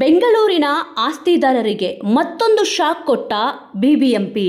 ಬೆಂಗಳೂರಿನ ಆಸ್ತಿದಾರರಿಗೆ ಮತ್ತೊಂದು ಶಾಕ್ ಕೊಟ್ಟ ಬಿಬಿಎಂಪಿ.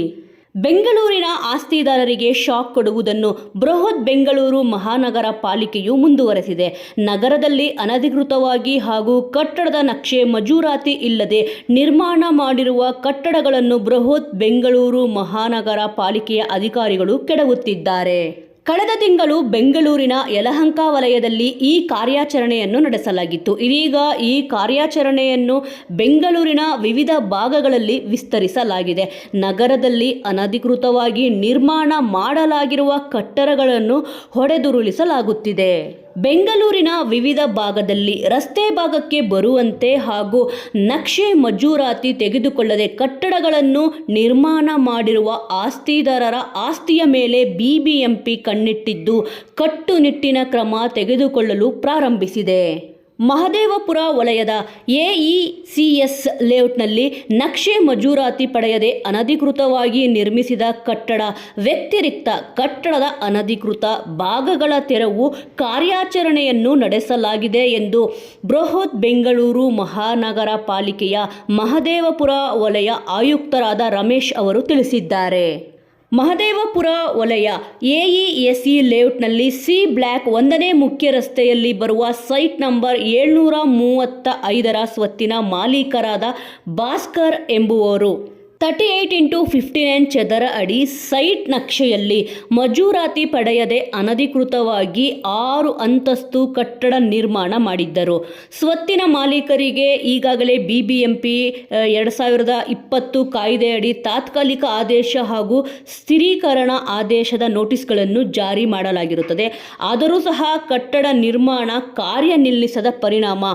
ಬೆಂಗಳೂರಿನ ಆಸ್ತಿದಾರರಿಗೆ ಶಾಕ್ ಕೊಡುವುದನ್ನು ಬೃಹತ್ ಬೆಂಗಳೂರು ಮಹಾನಗರ ಪಾಲಿಕೆಯು ಮುಂದುವರೆಸಿದೆ. ನಗರದಲ್ಲಿ ಅನಧಿಕೃತವಾಗಿ ಹಾಗೂ ಕಟ್ಟಡದ ನಕ್ಷೆ ಮಜೂರಾತಿ ಇಲ್ಲದೆ ನಿರ್ಮಾಣ ಮಾಡಿರುವ ಕಟ್ಟಡಗಳನ್ನು ಬೃಹತ್ ಬೆಂಗಳೂರು ಮಹಾನಗರ ಪಾಲಿಕೆಯ ಅಧಿಕಾರಿಗಳು ಕೆಡವುತ್ತಿದ್ದಾರೆ. ಕಳೆದ ತಿಂಗಳು ಬೆಂಗಳೂರಿನ ಯಲಹಂಕ ವಲಯದಲ್ಲಿ ಈ ಕಾರ್ಯಾಚರಣೆಯನ್ನು ನಡೆಸಲಾಗಿತ್ತು. ಇದೀಗ ಈ ಕಾರ್ಯಾಚರಣೆಯನ್ನು ಬೆಂಗಳೂರಿನ ವಿವಿಧ ಭಾಗಗಳಲ್ಲಿ ವಿಸ್ತರಿಸಲಾಗಿದೆ. ನಗರದಲ್ಲಿ ಅನಧಿಕೃತವಾಗಿ ನಿರ್ಮಾಣ ಮಾಡಲಾಗಿರುವ ಕಟ್ಟಡಗಳನ್ನು ಹೊಡೆದುರುಳಿಸಲಾಗುತ್ತಿದೆ. ಬೆಂಗಳೂರಿನ ವಿವಿಧ ಭಾಗದಲ್ಲಿ ರಸ್ತೆ ಭಾಗಕ್ಕೆ ಬರುವಂತೆ ಹಾಗೂ ನಕ್ಷೆ ಮಜೂರಾತಿ ತೆಗೆದುಕೊಳ್ಳದೆ ಕಟ್ಟಡಗಳನ್ನು ನಿರ್ಮಾಣ ಮಾಡಿರುವ ಆಸ್ತಿದಾರರ ಆಸ್ತಿಯ ಮೇಲೆ ಬಿಬಿಎಂಪಿ ಕಣ್ಣಿಟ್ಟಿದ್ದು ಕಟ್ಟುನಿಟ್ಟಿನ ಕ್ರಮ ತೆಗೆದುಕೊಳ್ಳಲು ಪ್ರಾರಂಭಿಸಿದೆ. ಮಹದೇವಪುರ ವಲಯದ ಎಇಸಿಎಸ್ ಲೇಔಟ್ನಲ್ಲಿ ನಕ್ಷೆ ಮಂಜೂರಾತಿ ಪಡೆಯದೆ ಅನಧಿಕೃತವಾಗಿ ನಿರ್ಮಿಸಿದ ಕಟ್ಟಡ, ವ್ಯತಿರಿಕ್ತ ಕಟ್ಟಡದ ಅನಧಿಕೃತ ಭಾಗಗಳ ತೆರವು ಕಾರ್ಯಾಚರಣೆಯನ್ನು ನಡೆಸಲಾಗಿದೆ ಎಂದು ಬೃಹತ್ ಬೆಂಗಳೂರು ಮಹಾನಗರ ಪಾಲಿಕೆಯ ಮಹದೇವಪುರ ವಲಯ ಆಯುಕ್ತರಾದ ರಮೇಶ್ ಅವರು ತಿಳಿಸಿದ್ದಾರೆ. ಮಹದೇವಪುರ ವಲಯ ಎಇಎಸ್ಇ ಲೇಔಟ್ನಲ್ಲಿ ಸಿ ಬ್ಲ್ಯಾಕ್ ಒಂದನೇ ಮುಖ್ಯ ರಸ್ತೆಯಲ್ಲಿ ಬರುವ ಸೈಟ್ ನಂಬರ್ ಏಳ್ನೂರ ಮೂವತ್ತ ಐದರ ಸ್ವತ್ತಿನ ಮಾಲೀಕರಾದ ಭಾಸ್ಕರ್ ಎಂಬುವರು thirty eight into fifty nine ಚದರ ಅಡಿ ಸೈಟ್ ನಕ್ಷೆಯಲ್ಲಿ ಮಜೂರಾತಿ ಪಡೆಯದೆ ಅನಧಿಕೃತವಾಗಿ ಆರು ಅಂತಸ್ತು ಕಟ್ಟಡ ನಿರ್ಮಾಣ ಮಾಡಿದ್ದರು. ಸ್ವತ್ತಿನ ಮಾಲೀಕರಿಗೆ ಈಗಾಗಲೇ ಬಿ ಬಿ ಎಂ ಪಿ ಎರಡು ಸಾವಿರದ ಇಪ್ಪತ್ತು ಕಾಯ್ದೆಯಡಿ ತಾತ್ಕಾಲಿಕ ಆದೇಶ ಹಾಗೂ ಸ್ಥಿರೀಕರಣ ಆದೇಶದ ನೋಟಿಸ್ಗಳನ್ನು ಜಾರಿ ಮಾಡಲಾಗಿರುತ್ತದೆ. ಆದರೂ ಸಹ ಕಟ್ಟಡ ನಿರ್ಮಾಣ ಕಾರ್ಯ ನಿಲ್ಲಿಸದ ಪರಿಣಾಮ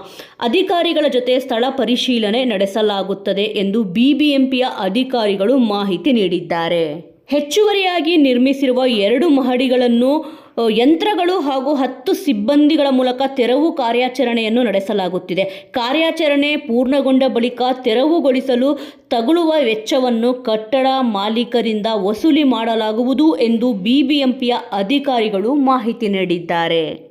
ಅಧಿಕಾರಿಗಳ ಜೊತೆ ಸ್ಥಳ ಪರಿಶೀಲನೆ ನಡೆಸಲಾಗುತ್ತದೆ ಎಂದು ಬಿಬಿಎಂಪಿಯ ಅಧಿಕಾರಿಗಳು ಮಾಹಿತಿ ನೀಡಿದ್ದಾರೆ. ಹೆಚ್ಚುವರಿಯಾಗಿ ನಿರ್ಮಿಸಿರುವ ಎರಡು ಮಹಡಿಗಳನ್ನು ಯಂತ್ರಗಳು ಹಾಗೂ ಹತ್ತು ಸಿಬ್ಬಂದಿಗಳ ಮೂಲಕ ತೆರವು ಕಾರ್ಯಾಚರಣೆಯನ್ನು ನಡೆಸಲಾಗುತ್ತಿದೆ. ಕಾರ್ಯಾಚರಣೆ ಪೂರ್ಣಗೊಂಡ ಬಳಿಕ ತೆರವುಗೊಳಿಸಲು ತಗುಲುವ ವೆಚ್ಚವನ್ನು ಕಟ್ಟಡ ಮಾಲೀಕರಿಂದ ವಸೂಲಿ ಮಾಡಲಾಗುವುದು ಎಂದು ಬಿಬಿಎಂಪಿಯ ಅಧಿಕಾರಿಗಳು ಮಾಹಿತಿ ನೀಡಿದ್ದಾರೆ.